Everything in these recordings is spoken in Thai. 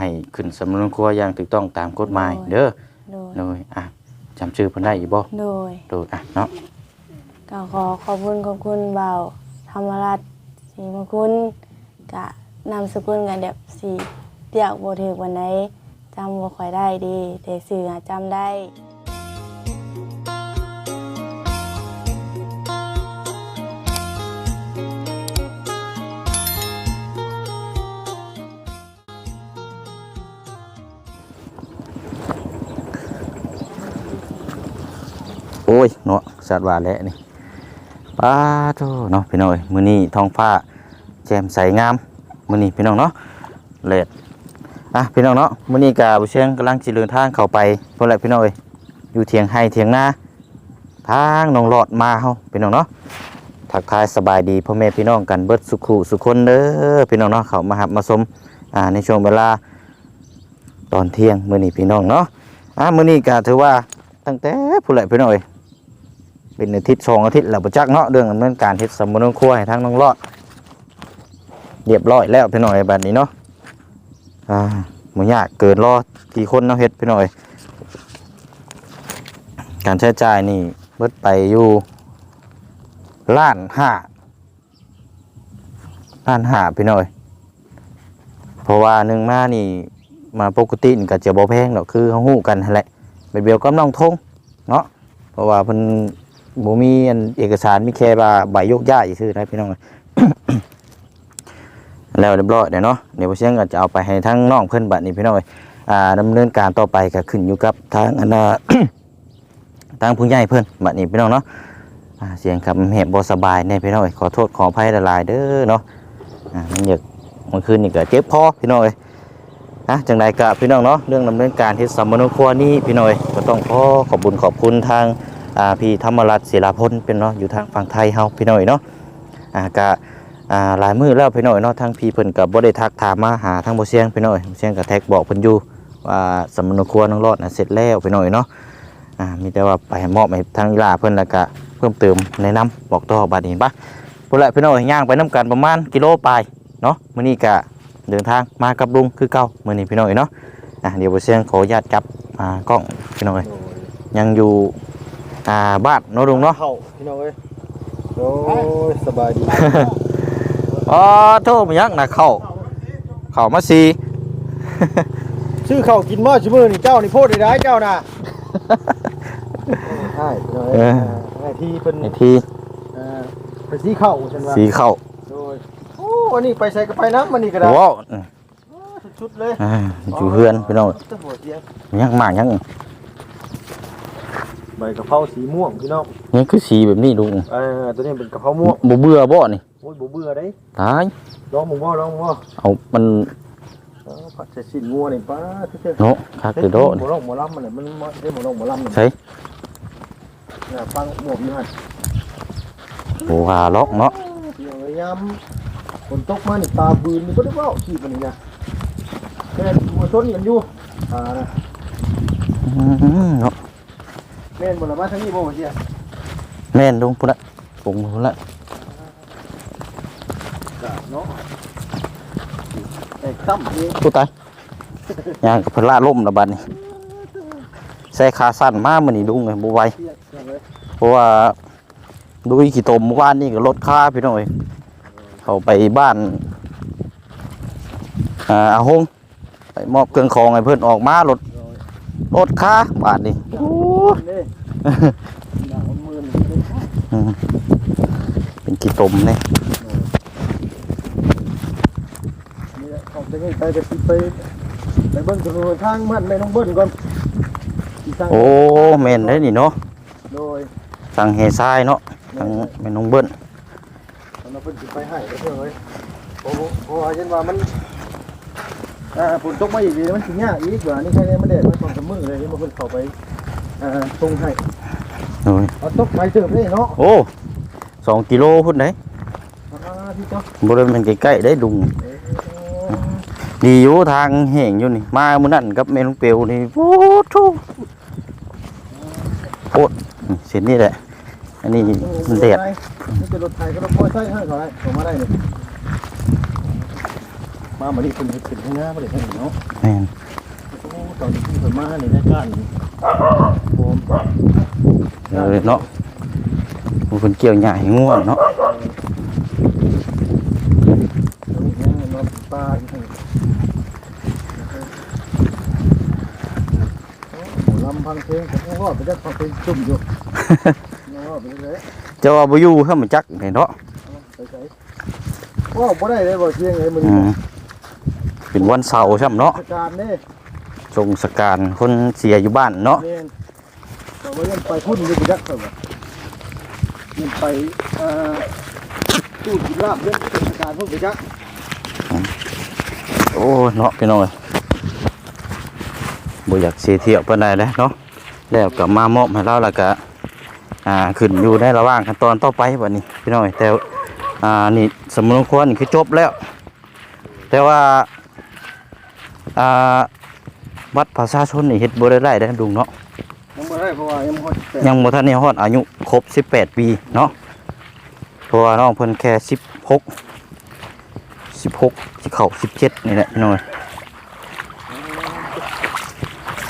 ให้ขึ้นสำนวนครัวอย่างถูกต้องตามกฎหมายเด้อโดยโดยอะจำชื่อเพิ่นได้อีกบ่โดยโดยอะเนาะก็ขอขอบคุณขอบคุณเบาธรรมรัตน์ศรีมงคุณกะนามสกุลกันแบบสีเตียกบ่ถึกวันไหนจำบ่ค่อยได้ดีแต่สื่ออะจำได้ ยเนาะสัตว์ว่าแหละนี่ป้าโตเนาะพี่น้องเอ้ยมื้อนี้ท้องฟ้าแจ่มใสงามมื้อนี้พี่น้องเนาะเลดอะพี่น้องเนาะมื้อนี้ก็ผู้เชียงกำลังสิเดินทางเข้าไปพุ่นแหละพี่น้องเอ้ยอยู่เถียงไห้เถียงนาทางหนองหลอดมาเฮาพี่น้องเนาะทักทายสบายดีพ่อแม่พี่น้องกันเบิดสุขุสุคนเด้อพี่น้องเนาะเข้ามาหับมาชมอ่าในช่วงเวลาตอนเที่ยงมื้อนี้พี่น้องเนาะอะมื้อนี้ก็ถือว่าตั้งแต่ผู้ใหญ่พี่น้องเอ้ย เป็นอาทิตย์สองอาทิตย์แล้วบ่จักเนาะเรื่องดำเนินการเฮ็ดสมุนครัวให้ทางน้องรอดเรียบร้อยแล้วพี่น้อยแบัดนี้เนาะอ่าบ่ยากเกินรอกี่คนเนาะเฮ็ดพี่น้อย การใช้จ่ายนี่เบิดไปอยู่ล้านห้าล้านห้าพี่น้อย เพราะว่าหนึ่งมานี่มาปกตินี่ก็จะบ่แพงดอกคือเฮาฮู้กันนั่นแหละไปเบียวกับน้องทงเนาะเพราะว่าเพิ่น บ่มีอันเอกสารมีแค่ว่าใบยกย้ายซื่อนะพี่น้อง แล้วเรียบร้อยเดี๋ยวเนาะเดี๋ยวเชียงก็จะเอาไปให้ทั้งน้องเพิ่อนบัดนี้พี่น้องอ่าดำเนินการต่อไปก็ขึ้นอยู่กับทางอันทางผู้ใหญ่เพิ่อนบัดนี้พี่น้องเนาะเสียงคำแหบบ่สบายแน่พี่น้องเอ้ยขอโทษขออภัยหลายเด้อเนาะอ่ามันอยากเมื่อคืนนี่ก็เจ็บคอพี่น้อยนะจังใดก็พี่น้องเนาะเรื่องดำเนินการที่สัมมโนครัวนี่พี่น้อยก็ต้องขอขอบคุญขอบคุณทาง อ่าพี่ธรรมรัตน์ศิลาพลเป็นเนาะอยู่ทางฝั่งไทยเฮาพี่น้อยเนาะอ่าก็อ่าหลายมื้อแล้วพี่น้อยเนาะทางพี่เพิ่นก็บ่ได้ทักถามมาหาทางบ่เสียงพี่น้อยเสียงก็แท็กบอกเพิ่นอยู่ว่าสมมโนครัวน้องรอดน่ะเสร็จแล้วพี่น้อยเนาะอ่ามีแต่ว่าไปมอบให้ทางอีหลาเพิ่นแล้วก็เพิ่มเติมแนะนำบอกต่อบัดนี้ปะพุ่นละพี่น้อยย่างไปนํกันประมาณกิโลปลายเนาะมื้อนี้ก็เดินทางมากับลุงคือเก่ามื้อนี้พี่น้อยเนาะอะเดี๋ยวบ่เสียงขออนุญาตจับอ่ากล้องพี่น้อยยังอยู่ อ่าบ้านเนาะลุงเนาะเข้าพี่น้องเอ้ยโอ้ยสบายดีอ๋อโทษมันยังน่ะเข้าเข้ามาสีชื่อเข้ากินหม้อชิมือนี่เจ้านี่โพดได้ได้เจ้าน่ะใช่พี่น้องเอ้ยไอ้ที่เป็นไอ้ทีเอ่อเป็นสีเข้าฉันว่าสีเข้าโดยโอ้อันนี้ไปใส่กระไปน้ำมันนี่ก็ได้ว้าวชุดๆเลยอ่าอยู่เฮือนพี่น้อยตะหัวเสียงยังมากยัง ใบกะเพราสีม่วงพี่น้องนี่คือสีแบบนี้ลุงเออตัวนี้เป็นกะเพราม่วงบ่เบื่อบ่นี่โอ้ยบ่เบื่อเด้ตายลองมึงบ่ลองมึงบ่เอามันเออผัดใส่ชิ้นงัวนี่ป้าที่เจ้าเนาะคักเฮ้คือโดหนี่มูลงหมูลำมันเนี่ยมันมันได้หมูลงหมูลำเนี่ยใช่เนี่ยฟังหมวกนี่ฮะโอ้หาล็อกเนาะเดี๋ยวยามฝนตกมานี่ตาบืนนี่ก็ได้เว่าขี้มันนี่นะแค่มาชนกันอยู่อ่านะอืมเนาะแม่นบนละมาทางนี้บ่เสียแม่นลุงพุ่นละปรุงพุ่นละกะเนาะไอ้ตั้มนี่ผู้ตายยางกับเพนลาล่มระบาดนี่ใส่ขาสั้นมากมันนี่ลุงเลยบ่ไหวเสียเสียเลยเพราะว่าดูขี่ตมเมื่อวานนี่ก็ลดค่าพี่น้อยเขาไปบ้านอ่าอาหงไปมอบเครื่องของให้เพื่อนออกมาลดลดค่าบาทนี่โอ้ ยนี่หนังมันมืนอืมเป็นกี่ตมเนี่ยนี่แหละออกจากนี่ไปไปไปไปเบิ้งถนนทางมันไม่ต้องเบิ้งก่อนอีกทางโอ้แม่นได้นี่เนาะโดยสั่งเฮทรายเนาะทางแม่นองเบิ้นเราเพิ่นสิไปให้ก็เถอะเอ้ยโอ้โหเพราะว่าเห็นว่ามันอ่าฝนตกมาอีกดีมันสิยากอีกว่านี่แค่นี้มันแดดมันสองสามมื้อเลยนี่มันเพิ่นเข้าไป อ่าตรงให้โอ้ยเอาตกไปเติมนี่เนาะโอ้สองกิโลพุ่นไหนอ่าที่เจ้าบริเวณใกล้ๆได้ดุงดีอยู่ทางแห่งอยู่นี่มามื้อนั้นกับแม่ลุงเปียวนี่โอ้โหโคตรเส้นนี้แหละ อันนี้มันแดดนี่จะรถไทยก็รถพอใช้ให้เขาได้ส่งมาได้เลยมาบัดนี้เพิ่นเฮ็ดขึ้นให้น้าบ่ได้ให้เนาะแม่น ตอนที่เพิ่นมาในรายการนี่ผมเออเนาะผู้เพิ่นเกี่ยวหญ้าให้ง่วงเนาะยังนอนปลาอีกทั้งหมอลำพังเพลงผมก็ไปได้ฟังเพลงจุ่มอยู่เนาะไปเลยเจ้าว่าบ่อยู่เฮามันจักให้เนาะไปใส่ว่าบ่ได้เลยบ่เที่ยงเลยมื้ออืนี้มเป็นวันเสาร์ใช่ไหมเนาะอาการเด้ทรงสการคนเสียอยู่บ้านเนาะแม่นเราบ่ยังไปพุ่นอยู่บ่จักครับว่ายังไปเอ่อตู้กินลาบเรื่องเทศกาลพุ่นบ่จักโอ้เนาะพี่น้อยบ่อยากเสียเที่ยวปานใดเลยเนาะแล้วก็มามอบให้เราแล้วก็อ่าขึ้นอยู่ในระหว่างขั้นตอนต่อไปบัดนี้พี่น้อยแต่อ่านี่สมุนควรนี่คือจบแล้ว แต่ว่าอ่า บัตรประชาชนนี่เฮ็ดบ่ได้ได้เด้อดุงเนาะยังบ่ได้เพราะว่ายังบ่ฮอดแปดยังบ่ทันได้ฮอดอายุครบ 18 ปีเนาะเพราะว่าน้องเพิ่นแค่16 16สิเข้า17นี่แหละพี่น้อย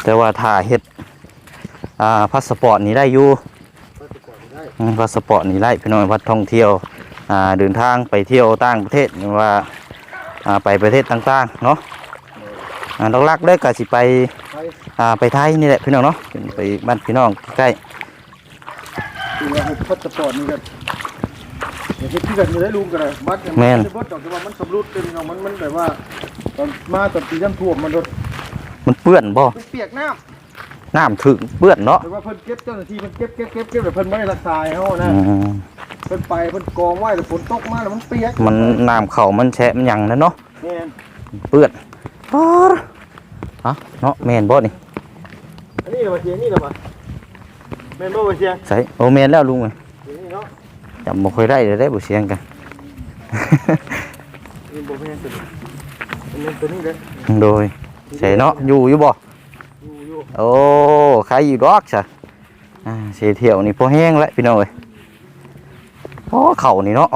แต่ว่าถ้าเฮ็ดอ่าพาสปอร์ตนี่ได้อยู่ได้อืมพาสปอร์ตนี่ได้พี่น้อยวัดท่องเที่ยวอ่าเดินทางไปเที่ยวต่างประเทศหรือว่าอ่าไปประเทศต่างๆเนาะอ่าห ลักๆเลยก็สิไปไปอ่าไปไทยนี่แหละพี่น้องเนาะไปบ้านพี่น้องใกล้คือว่าพาสปอร์ตนี่ก็อย่าคิดที่กันอยู่ได้ลุงก็ได้บัตรยังบ่ได้เบิดดอกแต่ว่ามันสำรุดเต็มเนาะมันมันแบบว่าตอนมาตอนปีน้ำท่วมมันโดนๆมันเปื้อนบ่มันเปียกน้ำน้ำถึงเปื้อนเนาะแต่ว่าเพิ่นเก็บเจ้าหน้าที่เพิ่นเก็บเก็บเก็บเก็บแต่เพิ่นไม่ได้รักษาให้เฮานะอืมเพิ่นไปเพิ่นกองไว้แล้วฝนตกมาแล้วมันเปียกมันน้ำเข่ามันแฉะมันหยังนะเนาะแม่นเปื้อนป๊าด เอะเนาะแม่นบ่นี่อันนี้เหรอวะเสียงนี่เหรอวะแม่นบ่วะเสียงใส่โอแม่นแล้วลุงเอ้ยเสียงนี่เนาะจำบ่ค่อยได้เลยได้บ่เสียงกัน นี่บ่แม่นตัวนี้อันนี้ตัวนี้เลยโดยใส่เนาะอยู่อยู่บ่อยู่อยู่โอ้ใครอยู่ดอกจ้ะอ่าเสียเที่ยวนี่พอแห้งแล้วพี่น้องเอ้ยพอเข่านี่เนาะ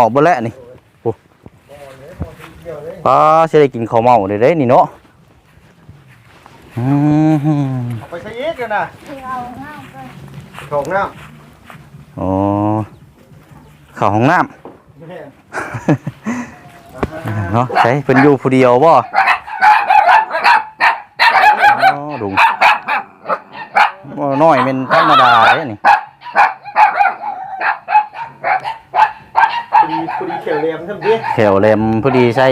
ออกบ่แล้วนี่โอ้ป้าสิได้กินข้าวเมาได้เด้นี่เนาะอืมเอาไปใช้เอ็กกันนะเอาหน้าไปของน้อ๋อเข้าห้องน้ำำแม่นเนาะใช่เพิ่นอยู่ผู้เดียวบ่อ๋อดุงบ่น้อยเป็นธรรมดาเด้นี่พอดีพอดีเขียวเหลี่ยมทำดิ แถวแหลมพอดีใส่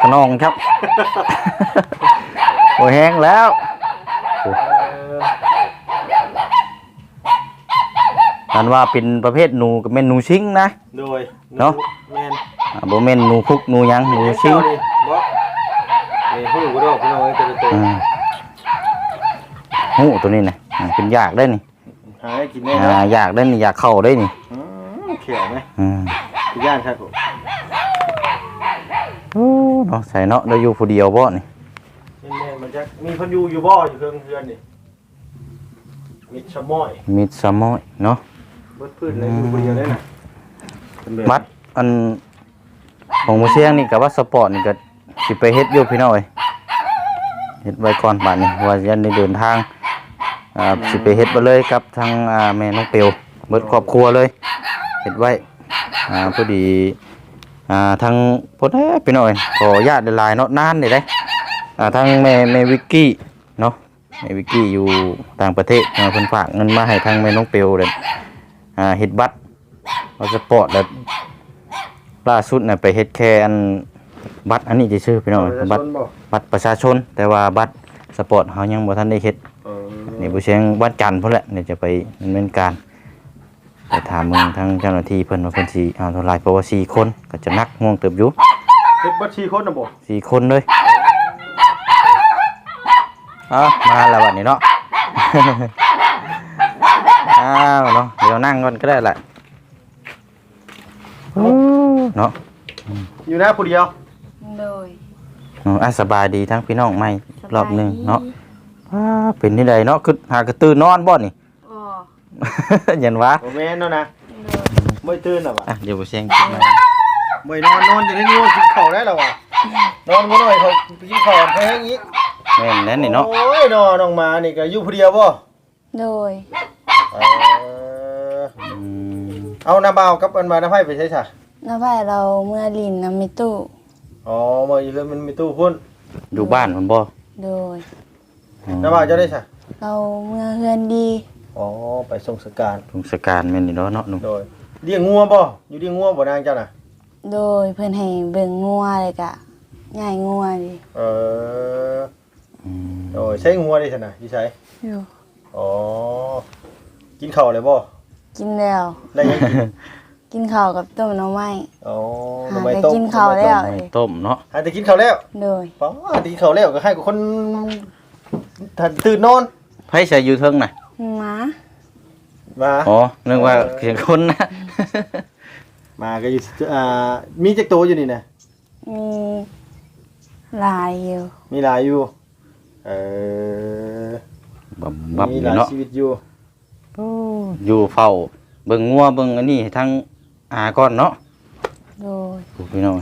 ขนองครับ โอ้แห้งแล้วเอออันว่าเป็นประเภทหนูกับแม่นหนูชิงนะ โดยเนาะ แม่นอ่าบ่แม่นหนูคุกหนูหยังหนูชิง เจ้านี่บ่นี่ผู้รู้ดอกพี่น้องเอ้ยตัวโตอืมหูตัวนี้นะอ่าเป็นยากได้นี่หาให้กินได้อ่านะอยากได้นี่อยากเข้าได้นี่อืมเขียวไหมอืมพี่ย่านครับผมโอ้เนาะใส่เนาะเราอยู่ผู้เดียวบ่นี่แม่นๆมัน จะมีเพันอยูอยู่บ่อยู่เครื่องเรือนนี่มิดชะม้อยมิดสมอยเนาะเบิดพืชเลยอยู่คนเดียวเลยนะเป็นแบบบัตรอันของมือเชียงนี่กับว่าสปอร์ตนี่ก็สิไปเฮ็ดอยู่พี่น้อยเฮ็ดไว้ก่อนบัดนี้ว่ายันได้เดินทางอ่าสิไปเฮ็ดไปเลยกับทางอ่าแม่น้องเปียวเบิดครอบครัวเลยเฮ็ดไว้อ่าพอดีอ่าทางพ่นเอ้ยพี่น้อยขออนุญาตหลายๆเนาะนานนี่ได้ อ่าทางแม่แม่วิกกี้เนาะแม่วิกกี้อยู่ต่างประเทศอ่าเพิ่นฝากเงินมาให้ทางแม่น้องเปียวเลยอ่าเฮ็ดบัตรเราจะปลอดแล้วล่าสุดน่ะไปเฮ็ดแค่อันบัตรอันนี้จะชื่อพี่น้องประชาชบัตรนบ่บัตรประชาชน แต่ว่าบัตรสปอร์ตเฮายังบ่ทันได้เฮ็ดเออนี่บ่เชียงวันจันทร์พุ่นแหละเดี๋ยวจะไปดำเนินการไปถามมึงทางเจ้าหน้าที่เพิ่นว่าเพิ่นสิเอาเท่าไหร่เพราะว่าสี่คนก็จะนักง่วงเติบอยู่เฮ็ดบัญชีคนน่ะบ่สี่คนเลยเอามาแล้วบัดนี้เนาะ อ้าวเนาะ เดี๋ยวนั่งก่อนก็ได้แหละเนาะอยู่หน้าผู้เดียว โดยอ๋ออะสบายดีทั้งพี่น้องไม่รอบหนึ่งเนาะว้าเป็นนี่ใดเนาะคือหากระตือนอนบ่นี่ อ๋อยันวะบ่แม่นเนาะนะโดยบ่ตื่นน่ะว่ะอะเดี๋ยวไปเสียงกินมาบ่นอนนอนจะได้ง่วงกินข้าวได้แล้วว่ะนอนมื้อหน่อยเขากินข้าวแพงอีก แม่นแน่นนี่เนาะโอ้ยนอนน้องหมานี่ก็อยู่ผู้เดียวบ่โดยเออเอาน้าบ่าวกับอันมาน้าไผไปใช้ซะน้าไผ่เราเมื่อลินน้ำมิตู้อ๋อมาอยู่เรือนมันมีตู้พุ่นอยู่บ้านมันบ่โดยน้าบ่าวจะได้ซะเราเมื่อเฮือนดี อ๋อไปส่งสการสงสการแม่นนี่เนาะเนาะหนุ่มโดยเลี้ยงงัวบ่อยู่เลี้ยงงัวบ่นางเจ้าน่ะโดยเพิ่นให้เบิ่งงัวเลยกะง่ายงัวดิเอออืม โดยใช้งัวได้ซั่นน่ะอยู่ไสอยู่อ๋อ กินข้าวเลยบ่กินแล้ว ได้ยังกินกินข้าวกับต้มหน้ำไม้อ๋อหาทำไมไปต้มกินข้าวแล้ว ไม่ต้มเนาะหาแต่กินข้าวแล้วโดยป๋อหาแต่กินข้าวแล้วก็ให้กับคนทันตื่นนอนไผใส่อยู่เทิงน่ะหมามา อ๋อนึกว่าเสียงคนนะ มาก็อยู่อ่ามีจักโตวอยู่นี่นะมีลายอยู่มีหลายอยู่ เออบับบับมีอหยู่ลายเนาะชีวิตอยู่อยู่เฝ้าเบิ่งงัวเบิ่งอันนี้ให้ทั้งอาก่อนเนาะโดยโอ้พี่น้อง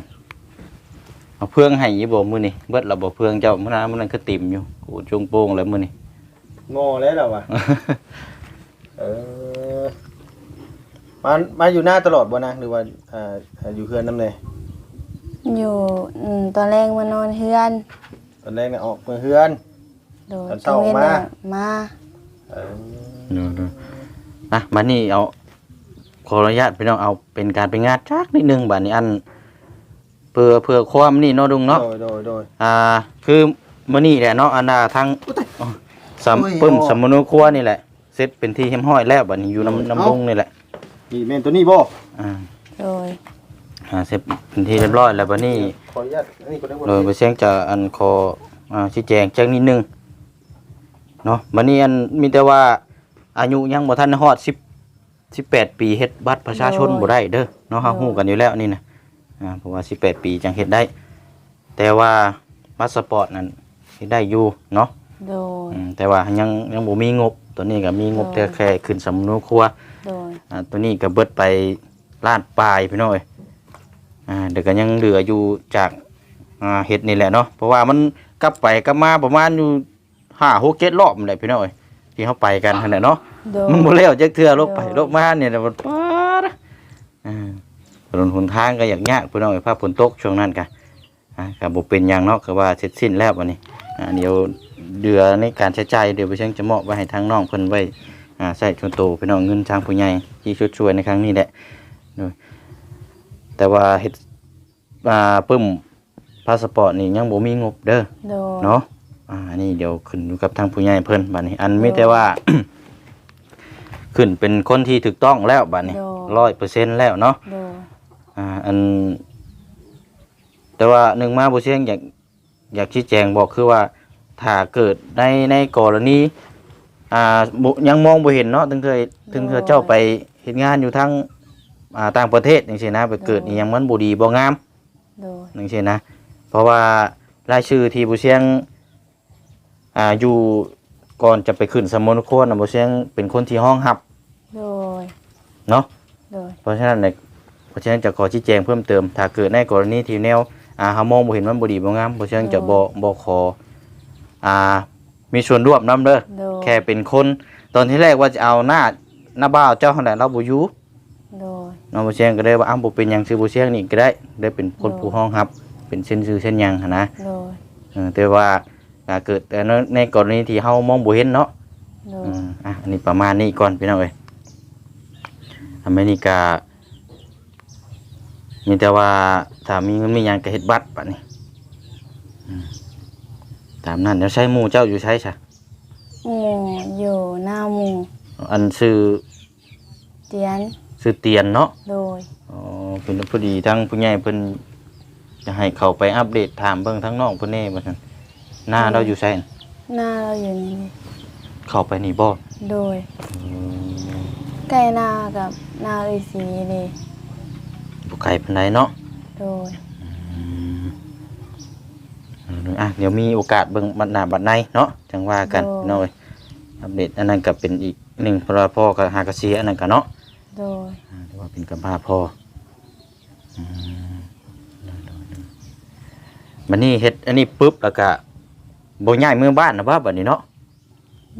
เอาเพื่องให้อีบ่มื้อนี้เบิดแล้วบ่เพื่องเจ้ามื้อนั้นมื้อนั้นคือติ่มอยู่โอ้จงโป่งแล้วมื้อนี้งอแล้วเหรอวะเออมามาอยู่หน้าตลอดบ่นะหรือว่าอ่าอ่าอยู่เพื่อนน้ำเลยอยู่อืมตอนแรกมานอนเฮือน ตอนแรกเนี่ยออกเมือเฮือน โดยตอนเช้าจังมาเว้นน่ะมาเออเนาะๆอะบัดนี้เอาขออนุญาตพี่น้องเอาเป็นการเป็นงานจักนิดนึงบัดนี้อันเพื่อเพื่อความนี่เนาะดุงเนาะโดยโดยโดย อ่า คือมื้อนี้แหละเนาะอันน่ะทางอ๋อสามโอ้ยปึ้มอ๋อสมมโนครัวนี่แหละเสร็จเป็นที่เรียบร้อยแล้วบัดนี้อยู่น้ำน้ำบงนี่แหละนี่เมนตัวนี้บ่อ่าโดยอ่าเสร็จเป็นที่เรียบร้อยแล้วบัดนี้ ขออนุญาตอันนี้ก็ได้บ่โดยไปเสียงจะอันขออ่าชี้แจงแจ้งนิดนึง เนาะบัดนี้อันมีแต่ว่าอายุยังบ่ทันฮอด10 18ปีเฮ็ดบัตรประชาชนบ่ได้เด้อเนาะเฮาฮู้กันอยู่แล้วนี่นะอ่าเพราะว่า 18 ปีจังเฮ็ดได้ แต่ว่าพาสปอร์ตนั้นเฮ็ดได้อยู่เนาะโดย อืมแต่ว่ายังยังบ่มีงบ ตัวนี้ก็มีงบอ๋อแต่แค่ขึ้นสำนวนครัว โดย อ่าตัวนี้ก็เบิดไปล้านปลายพี่น้อยอ่าเดี๋ยวก็ยังเหลืออยู่จากอ่าเฮ็ดนี่แหละเนาะ เพราะว่ามันกลับไปกลับมาประมาณอยู่ ห้าหกเจ็ดรอบนั่นแหละพี่น้อยที่เขาไปกันนั่นแหละเนาะโดย มันบ่แล้วจักเทื่อลบไปโดยลบมาเนี่ยนะมันป๊าดอะอ่าถนนหนทางก็อยากยากพี่น้อยภาพฝนตกช่วงนั้นก็อ่าก็บ่เป็นหยังเนาะก็ว่าเสร็จสิ้นแล้ววันนี้อ่าเดี๋ยวเดือในการใช้จ่ายเดี๋ยวไปเชิงจะมอบไว้ให้ทางน้องเพิ่นไว้อ่าใส่ชวนโตพี่น้องเงินทางผู้ใหญ่ที่ช่วยๆในครั้งนี้แหละโดยแต่ว่าเฮ็ดอ่าปึ้มพาสปอร์ตนี่ยังบ่มีงบเด้อ โดย เนาะ อ่านี่เดี๋ยวขึ้นอยู่กับทางผู้ใหญ่เพิ่นบัดนี้ อันมีแต่ว่า ขึ้นเป็นคนที่ถูกต้องแล้วบัดนี้ร้อยเปอร์เซ็นต์แล้วเนาะโดยอ่าอัน แต่ว่าหนึ่งมาบุเชียงอยากอยากชี้แจงบอกคือว่าถ้าเกิดในในกรณีอ่าบ่ยังมองบ่เห็นเนาะถึงเคยถึงเคยเจ้าไปเฮ็ดงานอยู่ทั้งอ่าต่างประเทศจังซี่นะ ไปเกิดอีหยังมันบ่ดีบ่งามโดยนังเช่นนะ เพราะว่ารายชื่อที่บุเชียง อ่าอยู่ก่อนจะไปขึ้นสมนโคนนะบุเชียงเป็นคนที่ห้องหับโดยเนาะโดยเพราะฉะนั้นเนี่ยเพราะฉะนั้นจะขอชี้แจงเพิ่มเติม ถ้าเกิดในกรณีที่แนวอ่าเฮามองบ่เห็นมันบ่ดีบ่งามบุเชียงจะบ่บ่ขออ่ามีส่วนร่วมนํเด้อโดยแค่เป็นคนตอนที่แรกว่าจะเอาหน้าหน้าบ่าวเจ้าหั่นแหละเราบ่อยู่โดย เนาะบุเชียงก็ได้ว่าอ้าวบ่เป็นหยังชื่อบุเชียงนี่ก็ได้ได้เป็นคนโอ้ผู้ห้องหับ เป็นเส้นชื่อเส้นหยังหันนะ โดย เออแต่ว่า ถ้าเกิดแต่ในในกรณีที่เฮามองบ่เห็นเนาะโดยอืมอะอันนี้ประมาณนี้ก่อนพี่น้องเอ้ยอเมริกา มีแต่ว่าถ้ามีเงินมีหยังก็เฮ็ดบัตรบัดนี้อืมตามนั้นเดี๋ยวใช้หมู่เจ้าอยู่ใช้ซะหมูอยู่หน้าหมูอันซื้อเตียนซื้อเตียนเนาะโดยอ๋อเพิ่นพอดีทั้งผู้ใหญ่เพิ่นจะให้เขาไปอัปเดตถามเบิ่งทั้งน้องเพิ่นแน่ว่าซั่น หน้าเราอยู่ไสน่ะหน้าเราอยู่นี่นี่เข้าไปนี่บ่โดยอืมใกล้หน้ากับหน้าเอยสีเลยบ่ไกลปานใดเนาะโดยอืมอะเดี๋ยวมีโอกาสเบิ่งบัดหน้าบัดในเนาะจังว่ากันพี่น้องเอ้ยอัปเดตอันนั้นก็เป็นอีกหนึ่งเพราะว่าพ่อก็หากระเสียอันนั้นก็เนาะโดยอ่าถือว่าเป็นกับพร้าพ่ออืมบัดนี้เฮ็ดอันนี้ปุ๊บแล้วก็ บ่ย้ายมือบ้านนะบ่บัดนี้เนาะ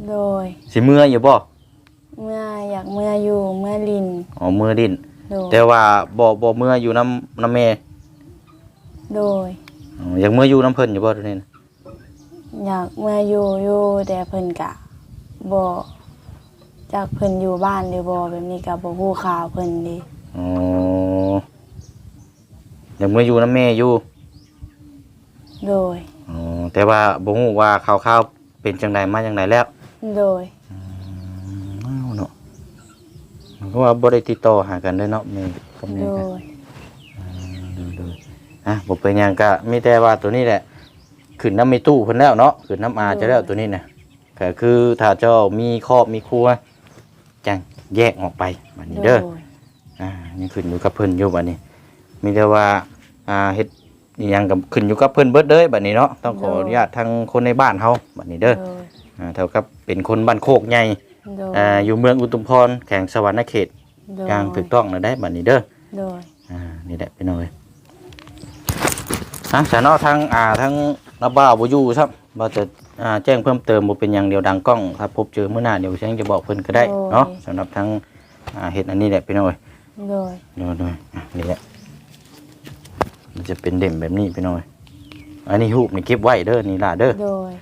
โดย สิมืออยู่บ่เมื่ออยากเมื่ออยู่เมื่อลินอ๋อมือดิน โดยแต่ว่าบ่บ่มืออยู่น้ำน้ำแม่โดย อ๋ออยากมืออยู่น้ำเพิ่นอยู่บ่ตัวนี้นะอยากเมื่ออยู่อยู่แต่เพิ่นกะบ่จากเพิ่นอยู่บ้านหรือบ่แบบนี้ก็บ่ฮู้ข่าวเพิ่นเดิอ๋ออยากมืออยู่น้ำแม่อยู่โดยอ๋อ แต่ว่าบ่ฮู้ว่าข่าวๆเป็นจังไดมาจังไดแล้วโดยอ้าวเนาะมันก็ว่าบ่ได้ติดต่อหากันเลยเนาะแม่กับแม่โดกัน ยดูดูอะบ่เป็นหยังก็มีแต่ว่าตัวนี้แหละขึ้นน้ำมีตู้เพิ่นแล้วเนาะขึ้นน้ำอาจะแล้วตัวนี้นะก็คือถ้าเจ้ามีครอบมีครัวจังแยกออกไปบัดนี้โดเด้อยอ่านี่ขึ้นอยู่กับเพิ่นอยู่บัดนี้ มีแต่ว่าอ่าเฮ็ด อีหยังกับขึ้นอยู่กับเพิ่นเบิดเด้อบัดนี้เนาะต้องขออนุญาตทางคนในบ้านเฮาบัดนี้เด้อโดยอ่าเท่ากับเป็นคนบ้านโคกใหญ่โดยอ่าอยู่เมืองอุตุมพรแข่งสวรรณเขตโดยกลางถูกต้องนะได้บัดนี้เด้อโดยอ่านี่แหละพี่น้องเอ้ยอะสานอทางอ่าทางนาบ้าวบ่อยู่ครับบ่จะอ่าแจ้งเพิ่มเติมบ่เป็นอย่างเดียวดังกล้องถ้าพบเจอมื้อหน้าเดี๋ยวเสียงจะบอกเพิ่นก็ได้เนาะสำหรับทางอ่าเฮ็ดอันนี้แหละพี่น้องเอ้ยโดยเดี๋ยวๆอะนี่แหละ มันจะเป็นเด่มแบบนี้พี่น้องเอ้ยอันนี้รูปนี่เก็บไว้เด้อนี่ล่ะเด้อโดย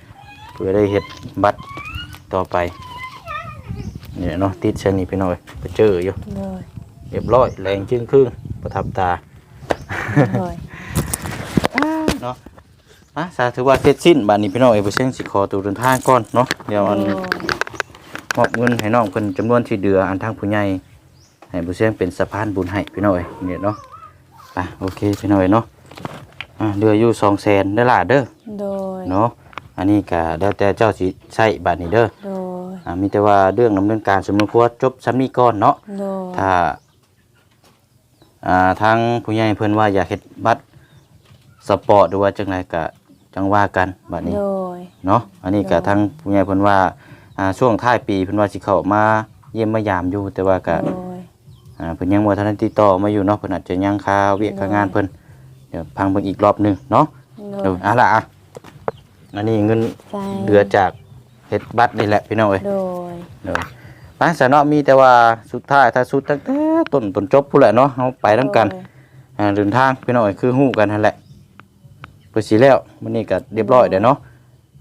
เพื่อได้เฮ็ดบัตรต่อไปนี่แหละเนาะติดเส้นนี้พี่น้องเอ้ยไปเจออยู่โดยเรียบร้อยแรงจึงครึ่งประทับตาโดยเนาะอะสาธุว่าเสร็จสิ้นบัดนี้พี่น้องเอ้ยบ่เชิงสิขอตัวเดินทางก่อนเนาะเดี๋ยวอันโดยมอบเงินให้น้องเพิ่นจำนวนที่เดืออันทางผู้ใหญ่ให้บ่เชิงเป็นสะพานบุญให้พี่น้องเอ้ยนี่เนาะ ไปโอเคพี่น้องเอ้ยเนาะอ่าเดืออยู่200,000เด้อล่ะเด้อโดย เนาะอันนี้ก็แล้วแต่เจ้าสิใช้บัดนี้เด้อโดย อ่ามีแต่ว่าเรื่องดำเนินการสำนวนครัวจบซ้ำนี้ก่อนเนาะ โดย ถ้าอ่าทางผู้ใหญ่เพิ่นว่าอยากเฮ็ดบัตรสปอร์ตหรือว่าจังไดก็จังว่ากันบัดนี้โดย เนาะอันนี้ก็โดยทางผู้ใหญ่เพิ่นว่าอ่าช่วงท้ายปีเพิ่นว่าสิเข้ามาเยี่ยมมายามอยู่แต่ว่าก็โดย อ่าเพิ่นยังบ่ทันได้ติดต่อมาอยู่เนาะเพิ่นอาจจะยังคาเวียกคางานเพิ่นเดี๋ยวพังเบิ่งอีกรอบหนึงเนาะโดเดี๋ยวยอะล่ะอะอันนี้เงินใจเหลือจากเฮ็ดบัตรนี่แหละพี่น้องเอ้ย โดย เดี๋ยวไปสนอมีแต่ว่าสุดท้ายถ้าสุดตั้งแต่ต้นต้นจบพู้นแหละเนาะเอาไปนํกันโดยอ่าเดินทางพี่น้อยคือฮู้กันนั่นแหละเพิ่นสิแล้วมื้อนี้ก็เรียบร้อยเด้อเนาะ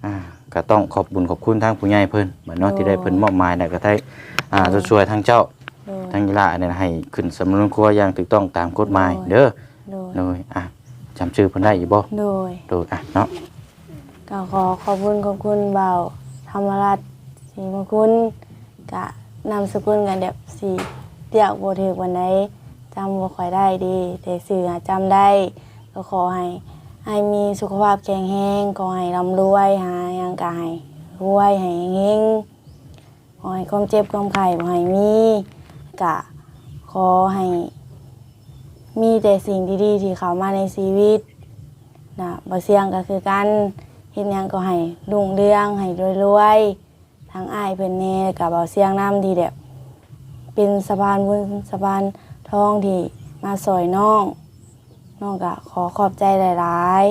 อ่าก็ต้องขอบบุญขอบคุณทางผู้ใหญ่เพิ่นบัดเนาะที่ได้เพิ่นมอบหมายน่ะก็ได้อ่าช่วยๆทางเจ้าโดย ทางยีราเนี่ยให้ขึ้นสำนวนครัวอย่างถูกต้องตามกฎหมายเด้อโดย โดยอะจำชื่อเพิ่นได้อยู่บ่โดย โดยอะเนาะก็ขอขอบคุณขอบคุณเบาธรรมรัตน์ศรีมงคุณกะนามสกุลกันแบบสีเรียกบ่ถึกวันไหนจำบ่ค่อยได้ดี แต่สื่ออะจำได้ ก็ขอให้ให้มีสุขภาพแข็งแรงขอให้ร่ำรวยหาหยังก็ให้รวยให้เฮงขอให้ความเจ็บความไข้บ่ให้มี กะขอให้มีแต่สิ่งดีๆ ที่เข้ามาในชีวิตนะบ่เสียงก็คือกันเฮ็ดหยังก็ให้รุ่งเรืองให้รวยๆทั้งอ้ายเพิ่นแน่กับบ่เสียงน้ำที่แบบเป็นสะพานบุญสะพานทองที่มาสอยน้องน้องก็ขอขอบใจหลาย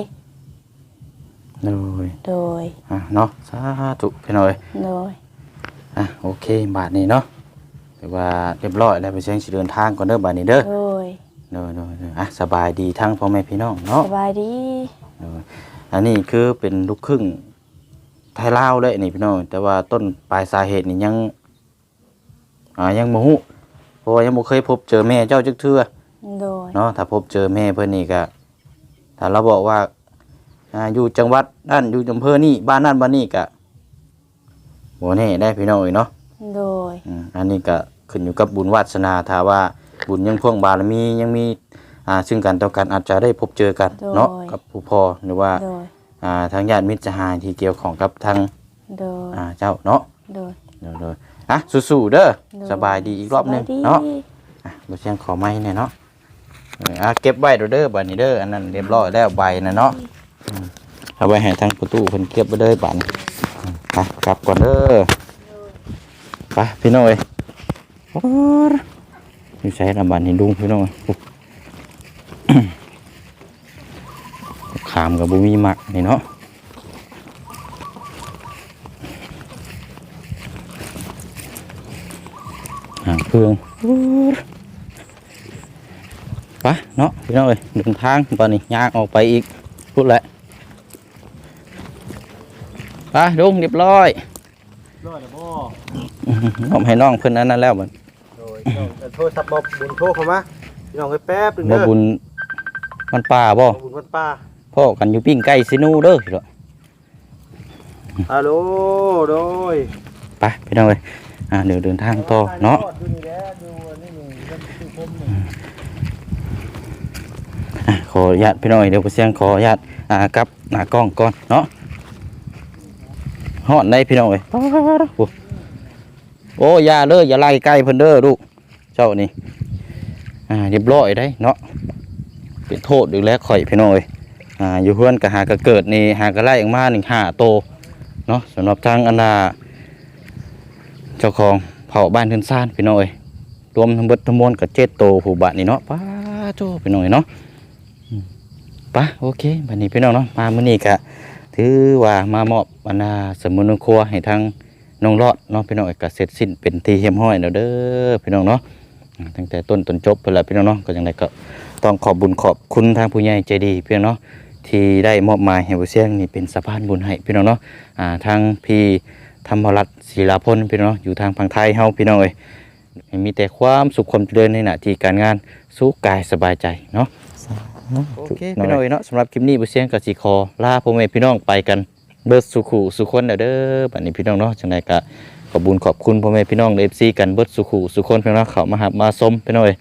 โดยๆ โดย อะเนาะสาธุพี่น้อยโดย อะโอเคบาทนี้เนาะ ถือว่าเรียบร้อยแล้วไปเชียงสิเดินทางก่อนเด้อบาทนี้เด้อโดยเด้อเด้อเด้ออะสบายดีทั้งพ่อแม่พี่น้องเนาะสบายดีเด้ออันนี้คือเป็นลูกครึ่งไทยลาวเลยนี่พี่น้องแต่ว่าต้นปลายสาเหตุนี่ยังอ่ายังบ่ฮู้เพราะว่ายังบ่เคยพบเจอแม่เจ้าจักเทื่อโดยเนาะถ้าพบเจอแม่เพิ่นนี่ก็ถ้าเราบอกว่าอ่าอยู่จังหวัดนั่นอยู่อำเภอนี่บ้านนั่นบ้านนี่ก็บ่แน่ได้พี่น้องเอ้ยเนาะ โดยอืมอันนี้ก็ขึ้นอยู่กับบุญวาสนาถ้าว่าบุญยังพ่วงบารมียังมีอ่าซึ่งกันต่อกันอาจจะได้พบเจอกันเนาะกับผู้พ่อหรือว่าโดยอ่าทางญาติมิตรสหายที่เกี่ยวของกับทางโดยอ่าเจ้าเนาะโดยเดี๋ยวเลยอะสู้ๆเด้อโดสบายดีอีกรอบหนึงสบยดีเนาะอะบ่เชียงขอไม้เนี่ยเนาะเอออะเก็บไว้เด้อเด้อบัดนี้เด้ออันนั้นเรียบร้อยแล้วใบนะเนาะอืมเอาไว้ให้ทางประตูเพิ่นเก็บไว้เด้อบัดนี้อืมไปกลับก่อนเด้อ ไปพี่น้อยโอ้ยอยู่ใช้ลำบานนี่ลุงพี่น้องขามกับบุมีมักนี่เนาะหางเพื่องไปเนาะพี่น้องเอ้ยเดินทางตอนนี้ย่างออกไปอีกพูดแหละไปลุงเรียบร้อยร้อยแล้วบ่ น้องให้น้องเพิ่นอันนั้นแล้วมันโดยพี่น้องเอ่อโทรศัพท์บ่บุญโทรเข้ามาพี่น้องเอ้ยแป๊บหนึงบ่เด้อบุญมันป่าบ่บ่บุญวันป้าพ่อกันอยู่ปิ้งไก่ซินูเด้อพี่น้องฮัลโหลโดยไปพี่น้องเอ้ยอ่าเดี๋ยวเดินทางต่อเนาะอยู่นี่แหละอยู่อันนี้นี่เรื่องที่ผมนี่อะขออนุญาตพี่น้องเอ้ยเดี๋ยวผมเสียงขออนุญาตอ่ากลับหน้ากล้องก่อนเนาะฮอดได้พี่น้องเอ้ยโอ้ โอ้ย่าเด้ออย่าไล่ไก่เพิ่นเด้อลูกเจ้านี่อ่าเรียบร้อยได้เนาะเป็นโทษอีกแล้วข่อยพี่น้อยอ่าอยู่เพื่อนก็หากระเกิดนี่หากระไล่ออกมาหนึ่งห้าโตเนาะสำหรับทางอันดาเจ้าของเผาบ้านเทือนซ่านพี่น้อยรวมทั้งบดทั้งมวลกับเจ็ดโตผู้บาทนี่เนาะป้าโจพี่น้อยเนาะป้าโอเคบัดนี้พี่น้องเนาะมามื้อนี้ก็ถือว่ามามอบอันดาสมุนครัวให้ทาง น้องรอดเนาะพี่น้องเอ้ยก็เสร็จสิ้นเป็นที่เรียบร้อยแล้วเด้อพี่น้องเนาะอ่าตั้งแต่ต้นจนจบไปแล้วพี่น้องเนาะก็จังไดก็ต้องขอบบุญขอบคุณทางผู้ใหญ่ใจดีพี่น้องเนาะที่ได้มอบหมายให้บุเสียงนี่เป็นสะพานบุญให้พี่น้องเนาะอ่าทางพี่ธรรมรัตน์ศิลาพลพี่น้องเนาะอยู่ทางฝั่งไทยเฮาพี่น้องเอ้ยให้มีแต่ความสุขความเจริญในหน้าที่การงานสุขกายสบายใจเนาะโอเคพี่น้องเอ้ยเนาะสำหรับคลิปนี้บุเสียงกับสิขอลาพ่อแม่พี่น้องไปกัน เบิร์ดสุขุสุขคนเด้อบัดนี้พี่น้องเนาะจังไดก็ขอบุญขอบคุณพ่อแม่พี่น้อง FC กันเบิร์ดสุขุสุขคนพี่น้องเขามาหับมาชมพี่น้องเอ้ย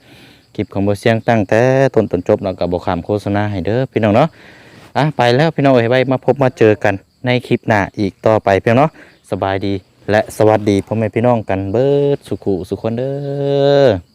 คลิปของบุเสียงตั้งแต่ต้นจนจบแล้วก็บ่ข้ามโฆษณาให้เด้อพี่น้องเนาะอะไปแล้วพี่น้องเอ้ยไว้มาพบมาเจอกันในคลิปหน้าอีกต่อไปเพียงเนาะสบายดีและสวัสดีพ่อแม่พี่น้องกันเบิร์ดสุขุสุขคนเด้อ